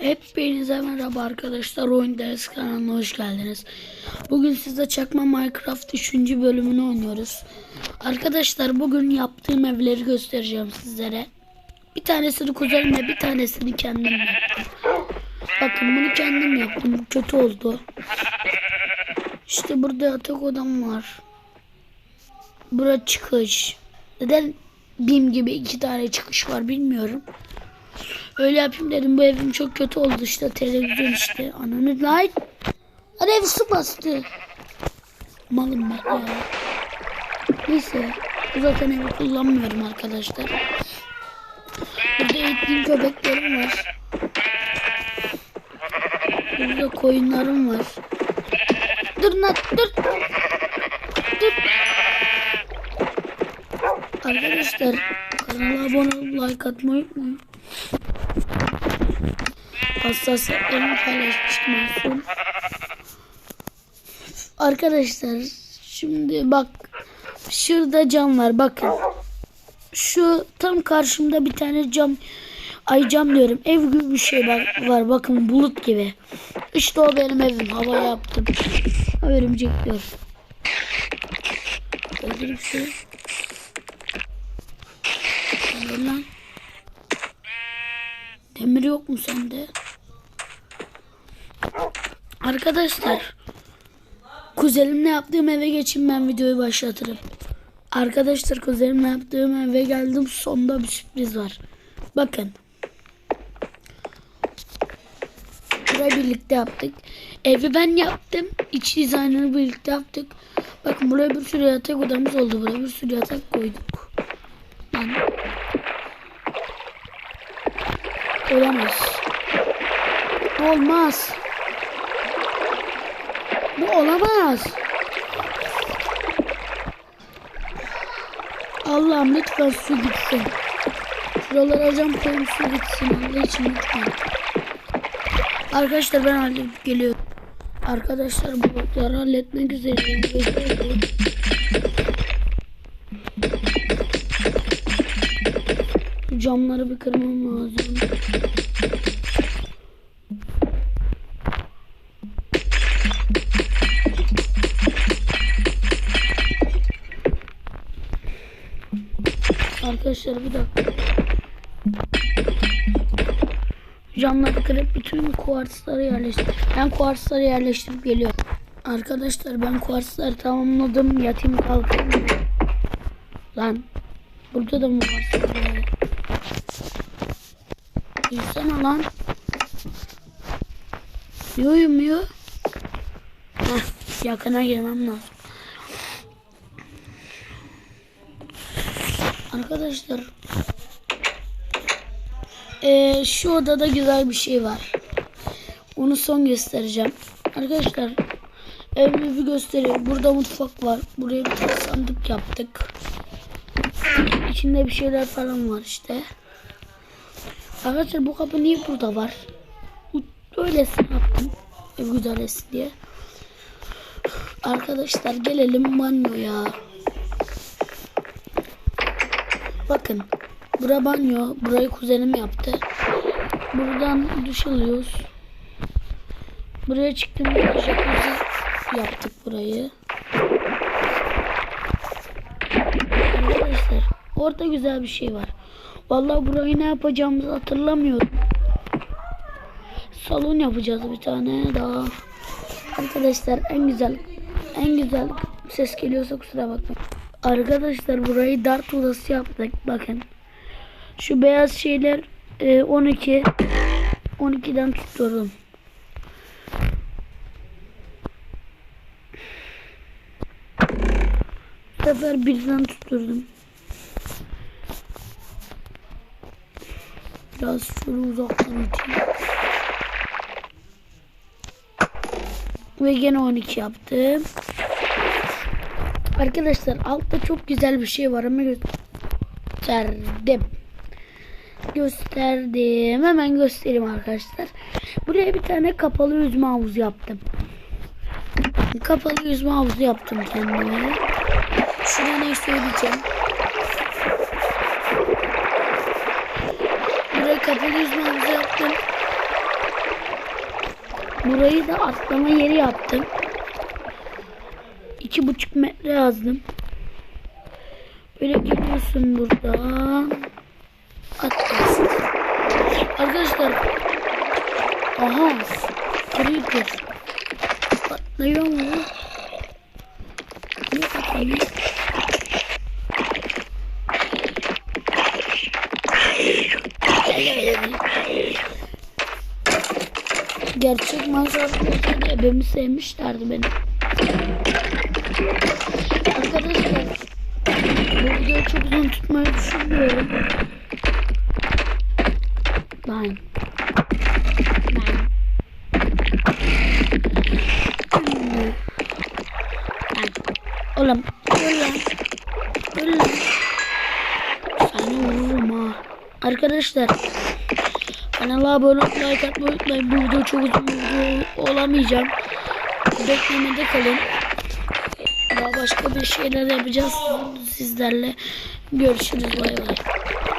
Hepinize merhaba arkadaşlar. Oyun Ders kanalına hoş geldiniz. Bugün size çakma Minecraft 3. bölümünü oynuyoruz. Arkadaşlar bugün yaptığım evleri göstereceğim sizlere. Bir tanesini kuzenimle bir tanesini kendim. Bakın bunu kendim yaptım. Bu kötü oldu. İşte burada yatak odam var. Bura çıkış. Neden BİM gibi iki tane çıkış var bilmiyorum. Öyle yapayım dedim. Bu evim çok kötü oldu işte. Televizyon işte. Ananı lan. Lan ev su bastı. Malım ben ya. Neyse. Zaten evi kullanmıyorum arkadaşlar. Burada eğitim köpeklerim var. Burada koyunlarım var. Dur lan dur. Dur. Arkadaşlar kanala abone olup like atmayı unutmayın. Hassasiyetlerimi paylaşmıştım en son. Arkadaşlar şimdi bak şurada cam var bakın. Şu tam karşımda bir tane cam ay cam diyorum ev gibi bir şey var, bakın bulut gibi. İşte o benim evim hava yaptım. Ha, Örümcek diyor. Öldür lan. Demir yok mu sende? Arkadaşlar kuzenimle yaptığım eve geçin ben videoyu başlatırım. Arkadaşlar kuzenimle yaptığım eve geldim sonda bir sürpriz var. Bakın. Burayı birlikte yaptık. Evi ben yaptım. İç dizaynını birlikte yaptık. Bakın buraya bir sürü yatak odamız oldu. Buraya bir sürü yatak koyduk. Lan Olamaz. Olmaz. Bu olamaz. Allah'ım lütfen su gitsin. Şuralara cam koyayım su gitsin. Allah için lütfen. Arkadaşlar ben halledip geliyorum. Arkadaşlar bu halletmek üzereyim. Camları bir kırmam lazım. Arkadaşlar bir dakika. Camları kırıp bütün kuartsları yerleştir. Ben kuartsları yerleştirip geliyorum. Arkadaşlar ben kuartsları tamamladım. Yatayım kalkayım. Lan. Burada da mı var? İnsana lan. Niye uyumuyor? Yakına girmem lazım. Arkadaşlar. Ee, şu odada güzel bir şey var. Onu son göstereceğim. Arkadaşlar. Evimi bir göstereyim. Burada mutfak var. Buraya bir sandık yaptık. İçinde bir şeyler falan var işte. Arkadaşlar bu kapı niye burada var? Öylesine yaptım. Güzel etsin diye. Arkadaşlar gelelim banyoya. Bakın. Bura banyo. Burayı kuzenim yaptı. Buradan duş alıyoruz. Buraya çıktığımızda jacuzzi yaptık burayı. Arkadaşlar orada güzel bir şey var. Vallahi burayı ne yapacağımızı hatırlamıyorum. Salon yapacağız bir tane daha. Arkadaşlar en güzel en güzel ses geliyorsa kusura bakmayın. Arkadaşlar burayı dart odası yaptık. Bakın. Şu beyaz şeyler e, 12 12'den tutuyorum. Bu sefer birden tutturdum. Biraz şöyle uzaktan. Ve gene 12 yaptım. Arkadaşlar altta çok güzel bir şey var ama gösterdim. Gösterdim. Hemen göstereyim arkadaşlar. Buraya bir tane kapalı yüzme havuzu yaptım. Kapalı yüzme havuzu yaptım kendime. Şuna ne söyleyeceğim. Buraya kapalı yüzme havuzu yaptım. Burayı da atlama yeri yaptım. İki buçuk metre yazdım. Böyle geliyorsun buradan. Atlarsın. Arkadaşlar. Aha. Creeper. Patlıyor mu? Niye patlamıyor? Gerçek Minecraft'ta ebemi sevmişlerdi beni. Arkadaşlar bu videoyu çok uzun tutmayı düşünmüyorum. Ben. Ben. Ben. Oğlum. Öl lan. Seni vururum ha. Arkadaşlar. Kanala abone olup like atmayı unutmayın. Bu video çok uzun bir video olamayacağım. Beklemede kalın. Daha başka bir şeyler yapacağız sizlerle. Görüşürüz bay bay.